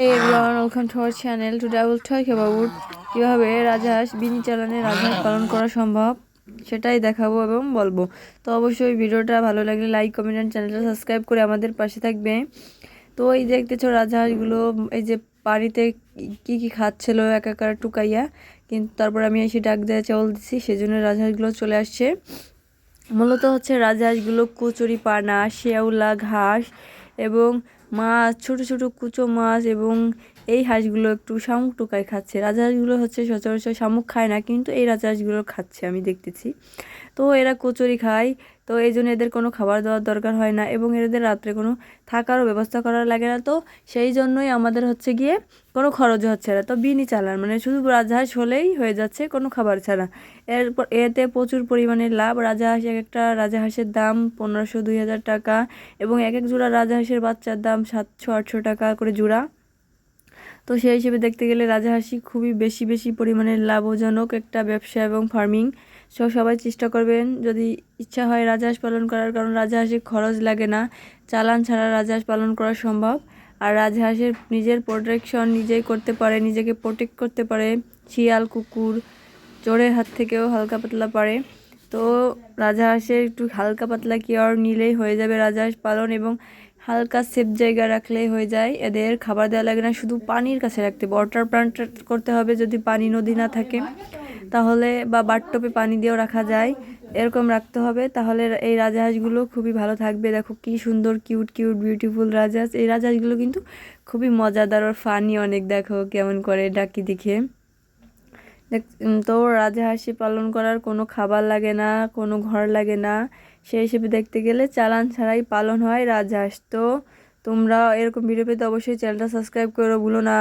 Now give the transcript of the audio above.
Hey everyone, welcome to our channel. Today I will talk about কীভাবে রাজহাঁস বিনি চালানে রাজহাঁস পালন করা সম্ভব সেটাই দেখাবো এবং বলব। তো অবশ্যই ভিডিওটা ভালো লাগলে লাইক কমেন্ট অ্যান্ড চ্যানেলটা সাবস্ক্রাইব করে আমাদের পাশে থাকবে। তো এই দেখতেছো রাজহাঁসগুলো এই যে বাড়িতে কি কি খাচ্ছিল একাকার টুকাইয়া কিন্তু তারপর আমি এসে ডাক দেওয়া চাউল দিছি সেজন্য রাজহাঁসগুলো চলে আসছে। মূলত হচ্ছে রাজহাঁসগুলো কচুরি পানা শেওলা ঘাস এবং মাছ ছোট ছোট কুচো মাছ এবং এই হাঁসগুলো একটু শামুক টোকায় খাচ্ছে। রাজহাঁসগুলো হচ্ছে সচরাচর শামুক খায় না, কিন্তু এই রাজহাঁসগুলো খাচ্ছে, আমি দেখতেছি। তো এরা কচুরি খায়, তো এই জন্য এদের কোনো খাবার দেওয়ার দরকার হয় না এবং এদের রাত্রে কোনো থাকারও ব্যবস্থা করার লাগে না। তো সেই জন্যই আমাদের হচ্ছে গিয়ে কোনো খরচ হচ্ছে না। তো বিনি চালান মানে শুধু রাজহাঁস হলেই হয়ে যাচ্ছে, কোনো খাবার ছাড়া। এরপর এতে প্রচুর পরিমাণে লাভ। রাজহাঁস এক একটা রাজহাঁসের দাম পনেরোশো, দুই হাজার টাকা এবং এক এক জোড়া রাজহাঁসের বাচ্চার দাম সাতশো, আটশো টাকা করে জোড়া। তো সেই হিসেবে দেখতে গেলে রাজহাঁসি খুবই বেশি বেশি পরিমাণে লাভজনক একটা ব্যবসা এবং ফার্মিং সো সবাই চেষ্টা করবেন, যদি ইচ্ছা হয় রাজহাঁস পালন করার কারণ রাজহাঁসে খরচ লাগে না, চালান ছাড়া রাজহাঁস পালন করা সম্ভব। আর রাজহাঁসের নিজের প্রোটেকশন নিজেই করতে পারে, নিজেকে প্রোটেক্ট করতে পারে, শিয়াল, কুকুর, চোরের হাত থেকেও হালকা পাতলা পারে। তো রাজহাঁসের একটু হালকা পাতলা কেয়ার নিলেই হয়ে যাবে রাজহাঁস পালন এবং হালকা সেফ জায়গা রাখলেই হয়ে যায়। এদের খাবার দেওয়া লাগে না, শুধু পানির কাছে রাখতে ওয়াটার প্লান্ট করতে হবে যদি পানি নদী না থাকে। তাহলে বা বাটটপে পানি দিয়েও রাখা যায়। এরকম রাখতে হবে। তাহলে এই রাজহাঁসগুলো খুবই ভালো থাকবে। দেখো কি সুন্দর কিউট কিউট বিউটিফুল রাজহাঁস। এই রাজহাঁসগুলো কিন্তু খুবই মজাদার আর ফানি অনেক। দেখো কেমন করে ডাকি দেখ। তো রাজহাঁসি পালন করার কোনো খাবার লাগে না, কোনো ঘর লাগে না। সেই হিসেবে দেখতে গেলে চালান ছাড়াই পালন হয় রাজহাঁস। তো তোমরা এরকম ভিডিও পেতে অবশ্যই চ্যানেলটা সাবস্ক্রাইব করে, ভুলো না।